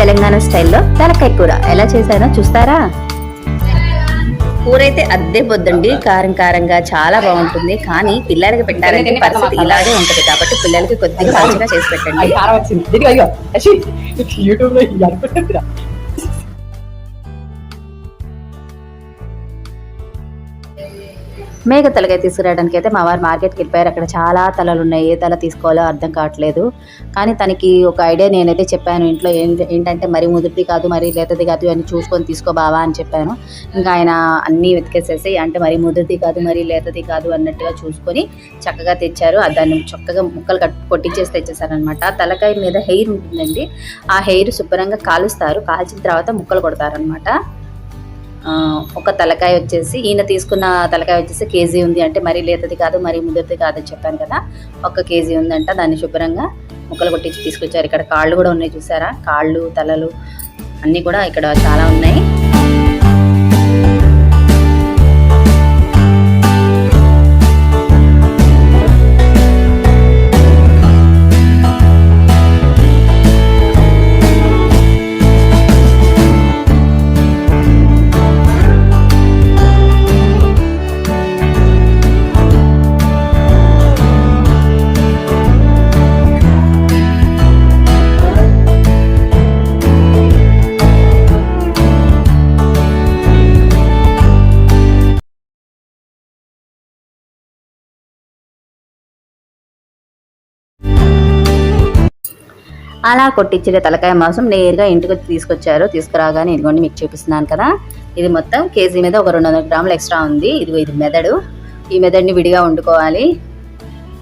తెలంగాణ స్టైల్లో తలకాయ కూర ఎలా చేశానో చూస్తారా? కూర అయితే అద్దె పొద్దండి కారం కారంగా చాలా బాగుంటుంది. కానీ పిల్లలకి పెట్టాలంటే పరిస్థితి ఇలాగే ఉంటది కాబట్టి పిల్లలకి కొద్దిగా మంచిగా చేసి పెట్టండి. మేక తలకాయ తీసుకురావడానికి అయితే మా వారు మార్కెట్కి వెళ్ళిపోయారు. అక్కడ చాలా తలలు ఉన్నాయి. ఏ తల తీసుకోవాలో అర్థం కావట్లేదు. కానీ తనకి ఒక ఐడియా నేనైతే చెప్పాను. ఇంట్లో ఏంటంటే మరి ముదుటిది కాదు మరి లేతది కాదు అని చూసుకొని తీసుకో బావా అని చెప్పాను. ఇంకా ఆయన అన్నీ వెతికేసేసి అంటే మరి ముదుటిది కాదు మరి లేతది కాదు అన్నట్టుగా చూసుకొని చక్కగా తెచ్చారు. దాన్ని చక్కగా ముక్కలు కట్ కొట్టించేసి తెచ్చేసారనమాట తలకాయ మీద హెయిర్ ఉంటుందండి. ఆ హెయిర్ శుభ్రంగా కాలుస్తారు. కాల్చిన తర్వాత ముక్కలు కొడతారనమాట ఒక తలకాయ వచ్చేసి ఈయన తీసుకున్న తలకాయ వచ్చేసి కేజీ ఉంది అంటే మరీ లేతది కాదు మరీ ముదిరిది కాదని చెప్పాను కదా. ఒక కేజీ ఉందంట దాన్ని శుభ్రంగా ముక్కలు కొట్టించి తీసుకొచ్చారు. ఇక్కడ కాళ్ళు కూడా ఉన్నాయి చూసారా? కాళ్ళు తలలు అన్నీ కూడా ఇక్కడ చాలా ఉన్నాయి. అలా కొట్టించిన తలకాయ మాంసం నేరుగా ఇంటికి తీసుకొచ్చారు. తీసుకురాగానే ఇదిగోండి మీకు చూపిస్తున్నాను కదా. ఇది మొత్తం కేజీ మీద ఒక రెండు వందల గ్రాములు ఎక్స్ట్రా ఉంది. ఇదిగో ఇది మెదడు. ఈ మెదడుని విడిగా వండుకోవాలి.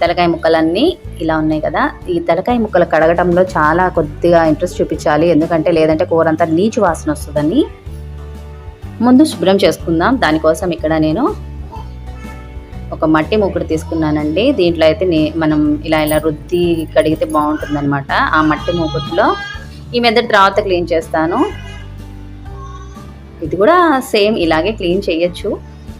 తలకాయ ముక్కలన్నీ ఇలా ఉన్నాయి కదా. ఈ తలకాయ ముక్కలు కడగటంలో చాలా కొద్దిగా ఇంట్రెస్ట్ చూపించాలి. ఎందుకంటే లేదంటే కూర అంతా నీచు వాసన వస్తుందని. ముందు శుభ్రం చేసుకుందాం. దానికోసం ఇక్కడ నేను ఒక మట్టి మూకుడు తీసుకున్నానండి. దీంట్లో అయితే మనం ఇలా ఇలా రుద్ది కడిగితే బాగుంటుంది ఆ మట్టి మూకుడులో ఈ మెదడు తర్వాత క్లీన్ చేస్తాను. ఇది కూడా సేమ్ ఇలాగే క్లీన్ చేయొచ్చు.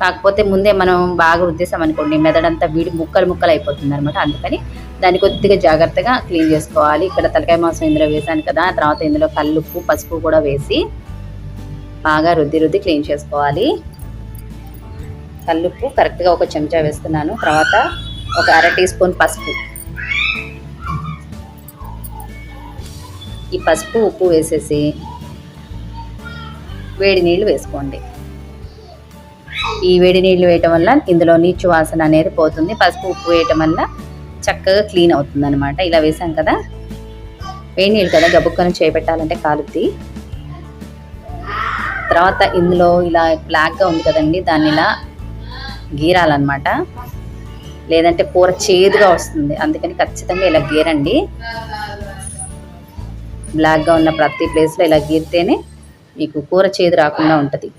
కాకపోతే ముందే మనం బాగా రుద్దేసామనుకోండి మెదడంతా వీడి ముక్కలు ముక్కలు అయిపోతుంది అనమాట అందుకని దాన్ని కొద్దిగా జాగ్రత్తగా క్లీన్ చేసుకోవాలి. ఇక్కడ తలకాయ మాంసం ఇందులో వేసాను కదా తర్వాత ఇందులో కల్లుప్పు పసుపు కూడా వేసి బాగా రుద్ది రుద్ది క్లీన్ చేసుకోవాలి. కల్లుప్పు కరెక్ట్గా ఒక చెంచా వేస్తున్నాను. తర్వాత ఒక అర టీ స్పూన్ పసుపు. ఈ పసుపు ఉప్పు వేసేసి వేడి నీళ్ళు వేసుకోండి. ఈ వేడి నీళ్ళు వేయటం వల్ల ఇందులో నీచు వాసన అనేది పోతుంది. పసుపు ఉప్పు వేయటం వల్ల చక్కగా క్లీన్ అవుతుంది అనమాట ఇలా వేసాం కదా? వేడి నీళ్ళు కదా గబుక్కను చేపెట్టాలంటే కాలుద్ది. తర్వాత ఇందులో ఇలా బ్లాక్గా ఉంది కదండి దాన్ని ఇలా గీరాలన్నమాట. లేదంటే కూర చేదుగా వస్తుంది. అందుకని ఖచ్చితంగా ఇలా గీరండి. బ్లాక్గా ఉన్న ప్రతి ప్లేస్లో ఇలా గీరితేనే మీకు కూర చేదు రాకుండా ఉంటుంది.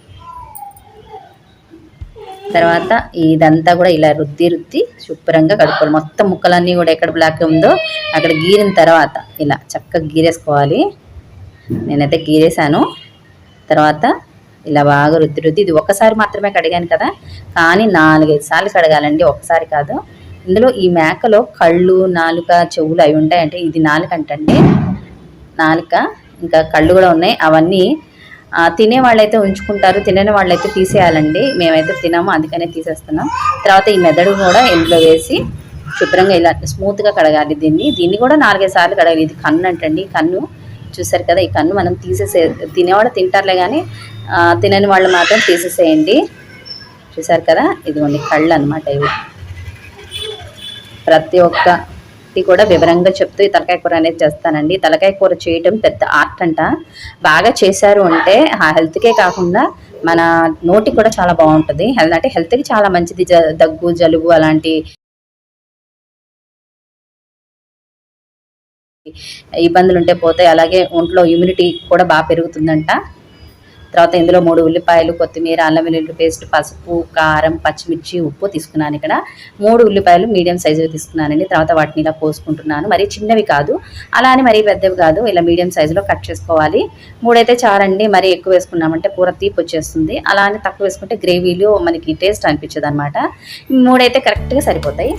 తర్వాత ఇదంతా కూడా ఇలా రుద్ది రుద్ది శుభ్రంగా కడుక్కోవాలి. మొత్తం ముక్కలన్నీ కూడా ఎక్కడ బ్లాక్ ఉందో అక్కడ గీరిన తర్వాత ఇలా చక్కగా గీరేసుకోవాలి. నేనైతే గీరేసాను తర్వాత ఇలా బాగా రుద్ది రుద్ది ఇది ఒకసారి మాత్రమే కడిగాను కదా కానీ నాలుగైదు సార్లు కడగాలండి ఒకసారి కాదు. ఇందులో ఈ మేకలో కళ్ళు నాలుక చెవులు అవి ఉంటాయంటే ఇది నాలుక అంటండి. నాలుక ఇంకా కళ్ళు కూడా ఉన్నాయి. అవన్నీ ఆ, తినే వాళ్ళైతే ఉంచుకుంటారు తినని వాళ్ళైతే తీసేయాలండి. మేమైతే తినాము అందుకనే తీసేస్తున్నాం. తర్వాత ఈ మెదడు కూడా ఇందులో వేసి శుభ్రంగా ఇలా స్మూత్గా కడగాలి దీన్ని. దీన్ని కూడా నాలుగైదు సార్లు కడగాలి. ఇది కన్ను అంటండి కన్ను. చూసారు కదా ఈ కన్ను మనం తీసేసే తినేవాళ్ళు తింటారులే కానీ తినని వాళ్ళు మాత్రం తీసేసేయండి. చూసారు కదా ఇదిగోండి కళ్ళు అనమాట ఇవి. ప్రతి ఒక్కటి కూడా వివరంగా చెప్తూ ఈ తలకాయ కూర అనేది చేస్తానండి. తలకాయ కూర చేయటం పెద్ద ఆర్ట్ అంట. బాగా చేశారు అంటే ఆ హెల్త్కే కాకుండా మన నోటికి కూడా చాలా బాగుంటుంది. హెల్త్ అంటే హెల్త్కి చాలా మంచిది. జ- దగ్గు జలుబు అలాంటి ఇబ్బందులు ఉంటే పోతాయి. అలాగే ఒంట్లో ఇమ్యూనిటీ కూడా బాగా పెరుగుతుందంట. తర్వాత ఇందులో మూడు ఉల్లిపాయలు కొత్తిమీర అల్లం వెల్లుల్లి పేస్ట్ పసుపు కారం పచ్చిమిర్చి ఉప్పు తీసుకున్నాను ఇక్కడ. మూడు ఉల్లిపాయలు మీడియం సైజువి తీసుకున్నానండి. తర్వాత వాటిని ఇలా కోసుకుంటున్నాను మరి చిన్నవి కాదు. అలా అని మరీ పెద్దవి కాదు. ఇలా మీడియం సైజులో కట్ చేసుకోవాలి. మూడైతే చారండి. మరి ఎక్కువ వేసుకున్నామంటే కూర తీపి వచ్చేస్తుంది. అలా అని తక్కువ వేసుకుంటే గ్రేవీలో మనకి టేస్ట్ అనిపించదు అనమాట మూడైతే కరెక్ట్గా సరిపోతాయి.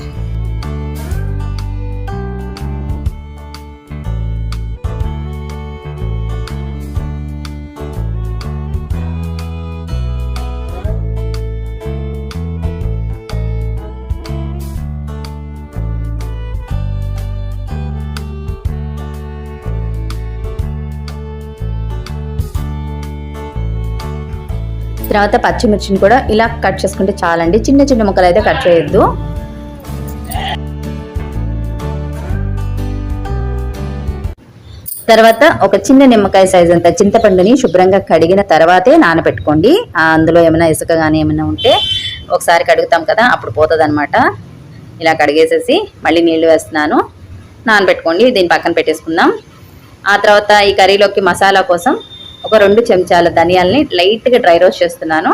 తర్వాత పచ్చిమిర్చిని కూడా ఇలా కట్ చేసుకుంటే చాలండి. చిన్న చిన్న ముక్కలు అయితే కట్ చేయొద్దు. తర్వాత ఒక చిన్న నిమ్మకాయ సైజ్ అంత చింతపండుని శుభ్రంగా కడిగిన తర్వాతే నానబెట్టుకోండి. అందులో ఏమైనా ఇసుక కానీ ఏమైనా ఉంటే ఒకసారి కడుగుతాం కదా అప్పుడు పోతుంది అనమాట ఇలా కడిగేసేసి మళ్ళీ నీళ్ళు వేస్తున్నాను. నానబెట్టుకోండి దీన్ని పక్కన పెట్టేసుకుందాం. ఆ తర్వాత ఈ కర్రీలోకి మసాలా కోసం ఒక రెండు చెంచాల ధనియాలని లైట్గా డ్రై రోస్ట్ చేస్తున్నాను.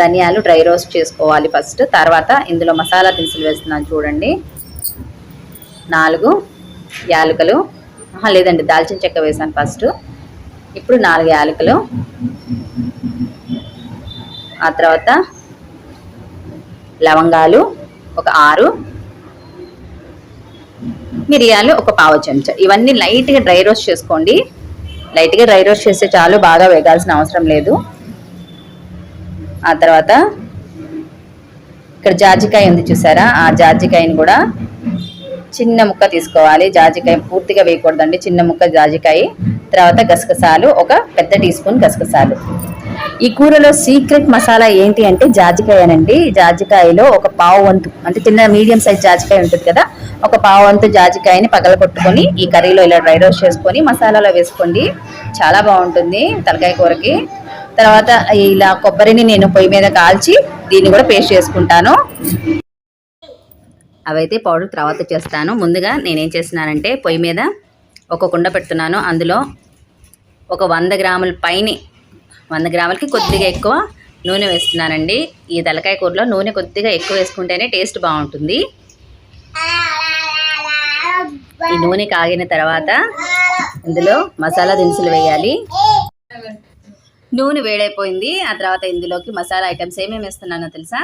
ధనియాలు డ్రై రోస్ట్ చేసుకోవాలి ఫస్ట్. తర్వాత ఇందులో మసాలా దినుసులు వేస్తున్నాను చూడండి. నాలుగు యాలకులు. లేదండి దాల్చిన చెక్క వేసాను ఫస్ట్. ఇప్పుడు నాలుగు యాలకులు. ఆ తర్వాత లవంగాలు ఒక ఆరు. మిరియాలు ఒక పావు చెంచా. ఇవన్నీ లైట్గా డ్రై రోస్ట్ చేసుకోండి. లైట్గా డ్రై రోస్ట్ చేస్తే చాలు బాగా వేగాల్సిన అవసరం లేదు. ఆ తర్వాత ఇక్కడ జాజికాయ ఉంది చూసారా? ఆ జాజికాయని కూడా చిన్న ముక్క తీసుకోవాలి. జాజికాయ పూర్తిగా వేయకూడదండి చిన్న ముక్క జాజికాయ. తర్వాత గసగసాలు ఒక పెద్ద టీ స్పూన్ గసగసాలు. ఈ కూరలో సీక్రెట్ మసాలా ఏంటి అంటే జాజికాయనండి. జాజికాయలో ఒక పావు వంతు అంటే చిన్న మీడియం సైజ్ జాజికాయ ఉంటుంది కదా ఒక పావు వంతు జాజికాయని పగల కొట్టుకొని ఈ కర్రీలో ఇలా డ్రై రోస్ట్ చేసుకొని మసాలాలో వేసుకోండి. చాలా బాగుంటుంది తలకాయ కూరకి. తర్వాత ఇలా కొబ్బరిని నేను పొయ్యి మీద కాల్చి దీన్ని కూడా పేస్ట్ చేసుకుంటాను. అవైతే పౌడర్ తర్వాత చేస్తాను. ముందుగా నేనేం చేస్తున్నానంటే పొయ్యి మీద ఒక కుండ పెడుతున్నాను. అందులో ఒక వంద గ్రాముల పైన వంద గ్రాములకి కొద్దిగా ఎక్కువ నూనె వేస్తున్నానండి. ఈ తలకాయ కూరలో నూనె కొద్దిగా ఎక్కువ వేసుకుంటేనే టేస్ట్ బాగుంటుంది. ఈ నూనె కాగిన తర్వాత ఇందులో మసాలా దినుసులు వేయాలి. నూనె వేడైపోయింది. ఆ తర్వాత ఇందులోకి మసాలా ఐటమ్స్ ఏమేమి వేస్తున్నానో తెలుసా?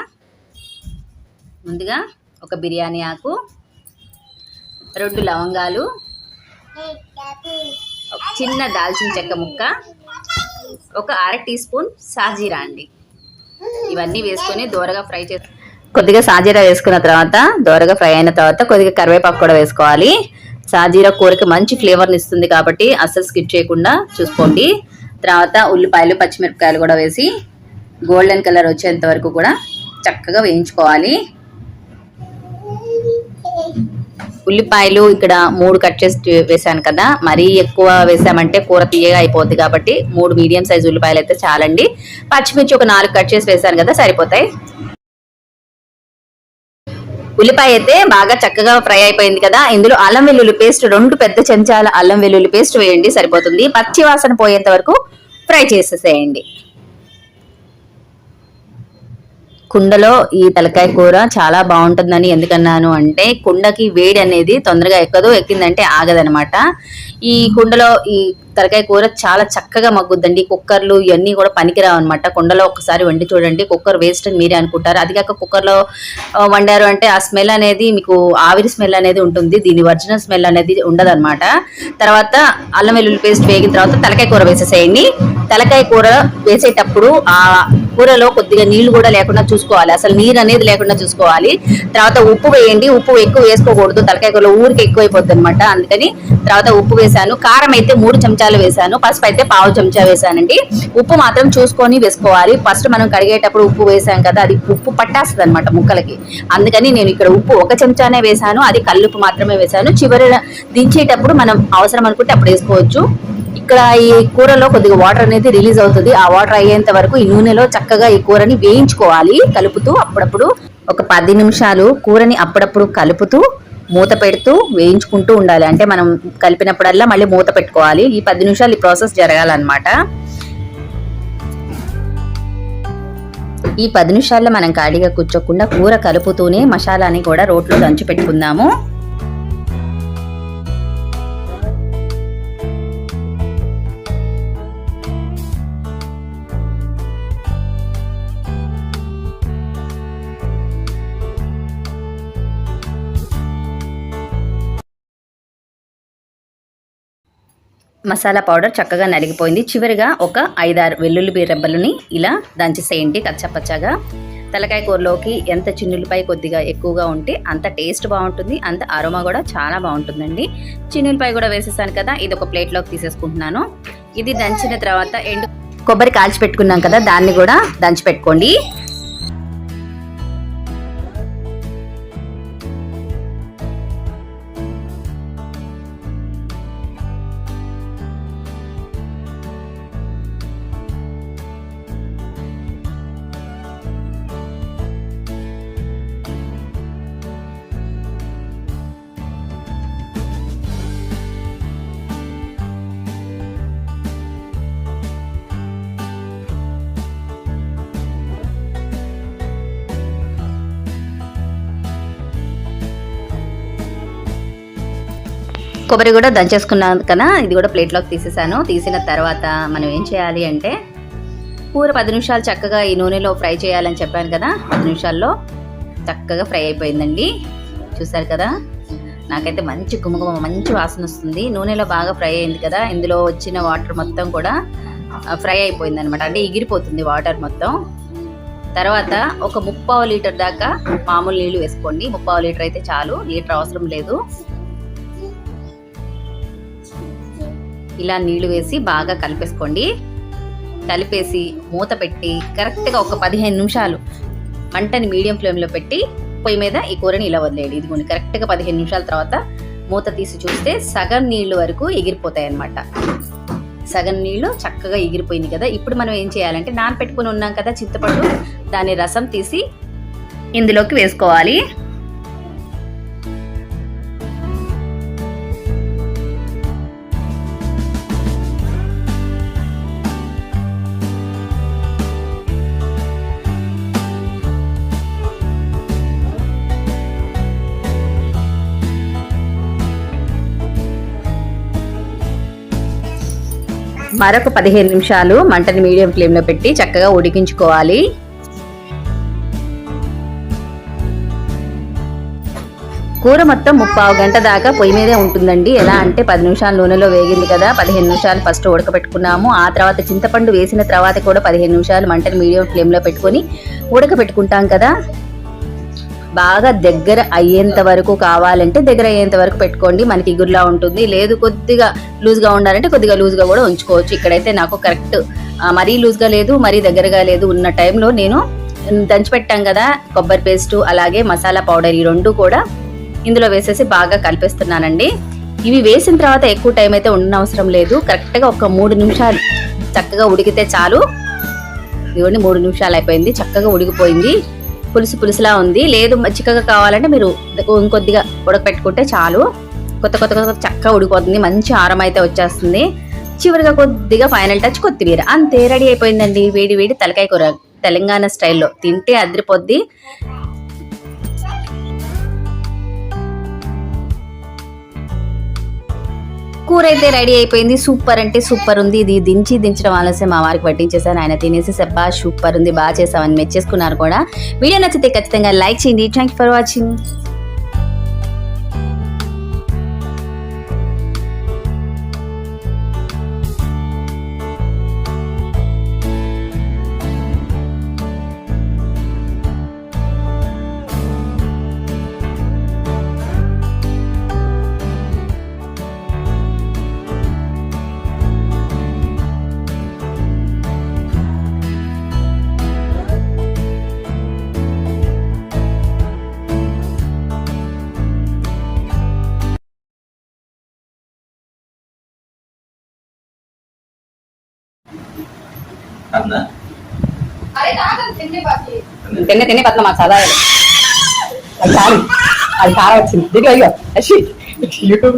ముందుగా ఒక బిర్యానీ ఆకు రెండు లవంగాలు చిన్న దాల్చిన చెక్క ముక్క ఒక అర టీ స్పూన్ సాజీరా అండి. ఇవన్నీ వేసుకొని దోరగా ఫ్రై చేసి కొద్దిగా సాజీరా వేసుకున్న తర్వాత దోరగా ఫ్రై అయిన తర్వాత కొద్దిగా కరివేపాకు కూడా వేసుకోవాలి. సాజీరా కూరకి మంచి ఫ్లేవర్ని ఇస్తుంది కాబట్టి అస్సలు స్కిప్ చేయకుండా చూసుకోండి. తర్వాత ఉల్లిపాయలు పచ్చిమిరపకాయలు కూడా వేసి గోల్డెన్ కలర్ వచ్చేంత వరకు కూడా చక్కగా వేయించుకోవాలి. ఉల్లిపాయలు ఇక్కడ మూడు కట్ చేసి వేసాను కదా. మరీ ఎక్కువ వేసామంటే కూర తీయగా అయిపోద్ది కాబట్టి మూడు మీడియం సైజ్ ఉల్లిపాయలు అయితే చాలండి. పచ్చిమిర్చి ఒక నాలుగు కట్ చేసి వేసాను కదా సరిపోతాయి. ఉల్లిపాయ అయితే బాగా చక్కగా ఫ్రై అయిపోయింది కదా. ఇందులో అల్లం వెల్లుల్లి పేస్ట్ రెండు పెద్ద చెంచాల అల్లం వెల్లుల్లి పేస్ట్ వేయండి సరిపోతుంది. పచ్చి వాసన పోయేంత వరకు ఫ్రై చేసేసేయండి. కుండలో ఈ తలకాయ కూర చాలా బాగుంటుందని ఎందుకన్నాను అంటే కుండకి వేడి అనేది తొందరగా ఎక్కదు ఎక్కిందంటే ఆగదనమాట ఈ కుండలో ఈ తలకాయ కూర చాలా చక్కగా మగ్గుద్దండి. కుక్కర్లు ఇవన్నీ కూడా పనికిరావు అనమాట కుండలో ఒకసారి వండి చూడండి. కుక్కర్ వేస్ట్ అని మీరే అనుకుంటారు. అది కాక కుక్కర్లో వండారు అంటే ఆ స్మెల్ అనేది మీకు ఆవిరి స్మెల్ అనేది ఉంటుంది. దీని ఒరిజినల్ స్మెల్ అనేది ఉండదన్నమాట. తర్వాత అల్లం వెల్లుల్లి పేస్ట్ వేగిన తర్వాత తలకాయ కూర వేసేసేయండి. తలకాయ కూర వేసేటప్పుడు ఆ కూరలో కొద్దిగా నీళ్ళు కూడా లేకుండా చూసుకోవాలి. అసలు నీరు అనేది లేకుండా చూసుకోవాలి. తర్వాత ఉప్పు వేయండి. ఉప్పు ఎక్కువ వేసుకోకూడదు. తలకాయ కూరలో ఊరికి ఎక్కువైపోద్ది అనమాట అందుకని తర్వాత ఉప్పు వేసాను. కారం అయితే మూడు చెంచాలు వేసాను పసుపు అయితే పావు చెంచా వేశానండి. ఉప్పు మాత్రం చూసుకొని వేసుకోవాలి. ఫస్ట్ మనం కడిగేటప్పుడు ఉప్పు వేసాం కదా అది ఉప్పు పట్టేస్తుంది అనమాట ముక్కలకి. అందుకని నేను ఇక్కడ ఉప్పు ఒక చెంచానే వేసాను అది కల్లుప్పు మాత్రమే వేసాను చివరి దించేటప్పుడు మనం అవసరం అనుకుంటే అప్పుడు వేసుకోవచ్చు. ఇక్కడ ఈ కూరలో కొద్దిగా వాటర్ అనేది రిలీజ్ అవుతుంది. ఆ వాటర్ అయ్యేంత వరకు ఈ నూనెలో చక్కగా ఈ కూరని వేయించుకోవాలి. కలుపుతూ అప్పుడప్పుడు ఒక పది నిమిషాలు కూరని అప్పుడప్పుడు కలుపుతూ మూత పెడుతూ వేయించుకుంటూ ఉండాలి. అంటే మనం కలిపినప్పుడల్లా మళ్ళీ మూత పెట్టుకోవాలి. ఈ పది నిమిషాలు ఈ ప్రాసెస్ జరగాలన్నమాట. ఈ పది నిమిషాల్లో మనం ఖాళీగా కూర్చోకుండా కూర కలుపుతూనే మసాలాని కూడా రోట్లో దంచి పెట్టుకుందాము. మసాలా పౌడర్ చక్కగా నలిగిపోయింది. చివరిగా ఒక ఐదారు వెల్లుల్లి రెబ్బలని ఇలా దంచేసేయండి కచ్చపచ్చగా. తలకాయ కూరలోకి ఎంత చిన్నులపై కొద్దిగా ఎక్కువగా ఉంటే అంత టేస్ట్ బాగుంటుంది అంత అరోమా కూడా చాలా బాగుంటుందండి. చిన్నులపై కూడా వేసేసాను కదా ఇది ఒక ప్లేట్లోకి తీసేసుకుంటున్నాను. ఇది దంచిన తర్వాత ఎండు కొబ్బరి కాల్చి పెట్టుకున్నాం కదా దాన్ని కూడా దంచి పెట్టుకోండి. కొబ్బరి కూడా దంచేసుకున్నాను కదా ఇది కూడా ప్లేట్లోకి తీసేసాను. తీసిన తర్వాత మనం ఏం చేయాలి అంటే కూర పది నిమిషాలు చక్కగా ఈ నూనెలో ఫ్రై చేయాలని చెప్పాను కదా పది నిమిషాల్లో చక్కగా ఫ్రై అయిపోయిందండి. చూసారు కదా నాకైతే మంచి గుమగుమ మంచి వాసన వస్తుంది. నూనెలో బాగా ఫ్రై అయింది కదా ఇందులో వచ్చిన వాటర్ మొత్తం కూడా ఫ్రై అయిపోయింది అనమాట అంటే ఎగిరిపోతుంది వాటర్ మొత్తం. తర్వాత ఒక ముప్పావు లీటర్ దాకా మామూలు నీళ్ళు వేసుకోండి. ముప్పావు లీటర్ అయితే చాలు లీటర్ అవసరం లేదు. ఇలా నీళ్ళు వేసి బాగా కలిపేసుకోండి. కలిపేసి మూత పెట్టి కరెక్ట్గా ఒక పదిహేను నిమిషాలు మంటని మీడియం ఫ్లేమ్లో పెట్టి పొయ్యి మీద ఈ కూరని ఇలా వదిలేయండి. ఇదిగోండి కరెక్ట్గా పదిహేను నిమిషాల తర్వాత మూత తీసి చూస్తే సగం నీళ్ళు వరకు ఎగిరిపోతాయి అన్నమాట సగం నీళ్ళు చక్కగా ఎగిరిపోయింది కదా. ఇప్పుడు మనం ఏం చేయాలంటే నానపెట్టుకుని ఉన్నాం కదా చింతపండు దాని రసం తీసి ఇందులోకి వేసుకోవాలి. మరొక పదిహేను నిమిషాలు మంటని మీడియం ఫ్లేమ్లో పెట్టి చక్కగా ఉడికించుకోవాలి. కూర మొత్తం ముప్పావు గంట దాకా పొయ్యి మీదే ఉంటుందండి. ఎలా అంటే పది నిమిషాలు నూనెలో వేగింది కదా పదిహేను నిమిషాలు ఫస్ట్ ఉడకబెట్టుకున్నాము. ఆ తర్వాత చింతపండు వేసిన తర్వాత కూడా పదిహేను నిమిషాలు మంటని మీడియం ఫ్లేమ్లో పెట్టుకొని ఉడకబెట్టుకుంటాం కదా. బాగా దగ్గర అయ్యేంత వరకు కావాలంటే దగ్గర అయ్యేంత వరకు పెట్టుకోండి. మనకి ఇగురులా ఉంటుంది. లేదు కొద్దిగా లూజ్గా ఉండాలంటే కొద్దిగా లూజ్గా కూడా ఉంచుకోవచ్చు. ఇక్కడైతే నాకు కరెక్ట్ మరీ లూజ్గా లేదు మరీ దగ్గరగా లేదు ఉన్న టైంలో నేను దంచిపెట్టాం కదా కొబ్బరి పేస్ట్ అలాగే మసాలా పౌడర్ ఈ రెండు కూడా ఇందులో వేసేసి బాగా కలిపేస్తున్నానండి. ఇవి వేసిన తర్వాత ఎక్కువ టైం అయితే ఉండనవసరం లేదు. కరెక్ట్గా ఒక మూడు నిమిషాలు చక్కగా ఉడికితే చాలు. ఇవన్నీ మూడు నిమిషాలు అయిపోయింది. చక్కగా ఉడికిపోయింది. పులుసు పులుసులా ఉంది. లేదు చిక్కగా కావాలంటే మీరు ఇంకొద్దిగా ఉడకపెట్టుకుంటే చాలు. కొత్త కొత్త కొత్త చక్కగా ఉడిపోతుంది మంచి ఆరం అయితే వచ్చేస్తుంది. చివరిగా కొద్దిగా ఫైనల్ టచ్ కొత్తిమీర. అంతే రెడీ అయిపోయిందండి. వేడి వేడి తలకాయ కూర తెలంగాణ స్టైల్లో. తింటే అదిరిపోద్ది. కూర అయితే రెడీ అయిపోయింది. సూపర్ అంటే సూపర్ ఉంది. ఇది దించి దించడం ఆలస్యం. మా వారికి పట్టించేసాను ఆయన తినేసి సెబ్బా సూపర్ ఉంది బాగా చేసామని మెచ్చేసుకున్నారు కూడా. వీడియో నచ్చితే ఖచ్చితంగా లైక్ చేయండి. థ్యాంక్ ఫర్ వాచింగ్ తిన్న తినే పట్ల మాకు చదవాలి అది చాలు అది కారం వచ్చింది దిగు అయ్యో అషి యూట్యూబ్